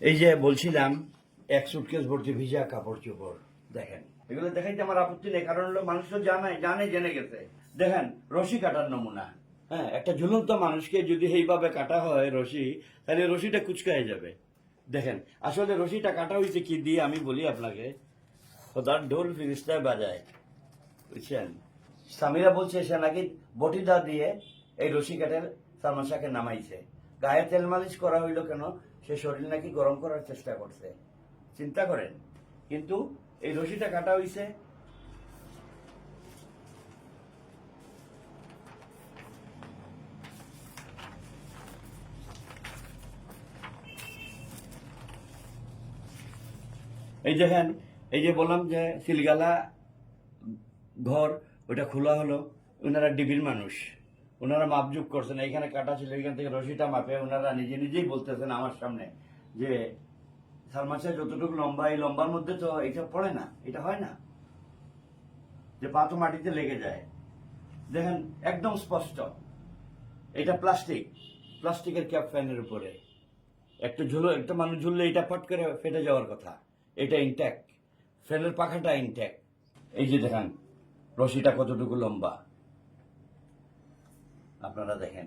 এই যে বলছিলাম, এক সুটকেস ভর্তি ভিজা কাপড় চোপড়, দেখেন। এগুলো দেখাইতে আমার আপত্তি নেই, কারণ হলো মানুষ তো জানে জানে, জেনে গেছে। দেখেন, রশি কাটার নমুনা। হ্যাঁ একটা ঝুলন্ত মানুষকে যদি এইভাবে কাটা হয় রশি, তাহলে রশিটা কুচকায় যাবে। দেখেন, আসলে রশিটা কাটা হয়েছে কি দিয়ে আমি বলি আপনাকে। খোদার ঢোল ফিরিস্তায় বাজায়। বুঝছেন? সামিরা বলছে, সে নাকি বটিদা দিয়ে এই রশি কাটের সালমাশাকে নামাইছে। গায়ে তেল মালিশ করা হইল কেন? সে শরীর নাকি গরম করার চেষ্টা করছে। চিন্তা করেন। কিন্তু এই রশিটা কাটা হইছে। এই দেখেন এই যে বললাম যে সিলগালা ঘর ওটা খোলা হলো ওনারা ডিবির মানুষ। ওনারা মাপজুপ করছেন। এইখানে কাটা ছিল এখান থেকে রশিটা মাপে ওনারা নিজে নিজেই বলতেছেন আমার সামনে যে সালমাসের যতটুকু লম্বা, এই লম্বার মধ্যে তো এটা পড়ে না, এটা হয় না। যে পা মাটিতে লেগে যায়। দেখেন, একদম স্পষ্ট। এটা প্লাস্টিক, প্লাস্টিকের ক্যাপ ফ্যানের উপরে। একটা ঝুলো, একটা মানুষ ঝুললে এটা ফট করে ফেটে যাওয়ার কথা। এটা ইনট্যাক্ট ফ্যানের পাখাটা ইনট্যাক্ট এই যে দেখেন, রশিটা কতটুকু লম্বা। আপনারা দেখেন।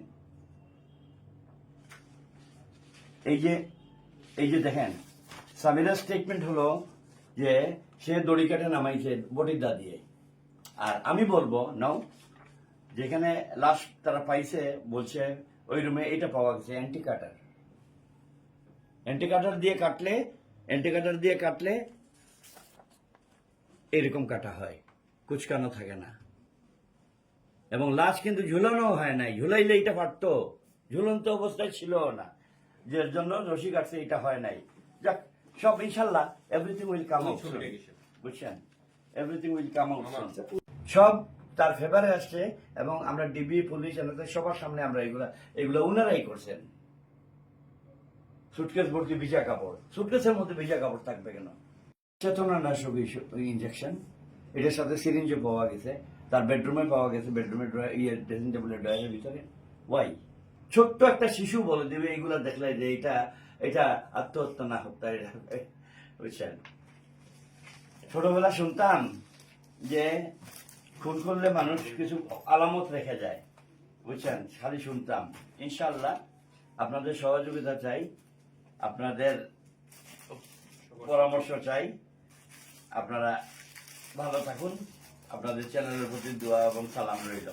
এই যে এই যে দেখেন, সামিরার স্টেটমেন্ট হলো যে সে দড়ি কাটে নামাইছে বটির দা দিয়ে। আর আমি বলব, নাও, যেখানে লাস্ট তারা পাইছে, বলছে, ওই রুমে এটা পাওয়া গেছে অ্যান্টি কাটার অ্যান্টি কাটার দিয়ে কাটলে অ্যান্টি কাটার দিয়ে কাটলে এরকম কাটা হয়, কুচকানো থাকে না। এবং লাশ কিন্তু ঝুলানো হয় নাই। ঝুলাইলে এটা পারতো ঝুলন্ত অবস্থায় ছিল না। যার জন্য রশি কাটছে, এটা হয় নাই। যাক, সব ইনশাল্লাহ এভরিথিং উইল কাম আউট বুঝছেন? এভরিথিং উইল কাম আউট সব তার ফেভারে আসছে এবং আমরা ডিবি পুলিশ এলাকায় সবার সামনে আমরা এগুলা, এগুলো উনারাই করছেন। সুটকেস ভর্তি ভিজা কাপড়। সুটকেসের মধ্যে ভিজা কাপড় থাকবে কেন? চেতনা নাশক ইঞ্জেকশন এটার সাথে সিরিঞ্জও পাওয়া গেছে। তার বেডরুমে পাওয়া গেছে বেডরুমের ইয়ে ড্রেসিং টেবিলের ড্রয়ারের ভিতরে। ওয়াই ছোট্ট একটা শিশু বলে দেবে, এইগুলা দেখলে যে এটা এটা আত্মহত্যা না হত্যা এটা বুঝছেন? ছোটবেলা শুনতাম যে খুন করলে মানুষ কিছু আলামত রেখে যায়। বুঝছেন? খালি শুনতাম। ইনশাল্লাহ আপনাদের সহযোগিতা চাই, আপনাদের পরামর্শ চাই। আপনারা ভালো থাকুন। আপনাদের চ্যানেলের প্রতি দোয়া এবং সালাম রইল।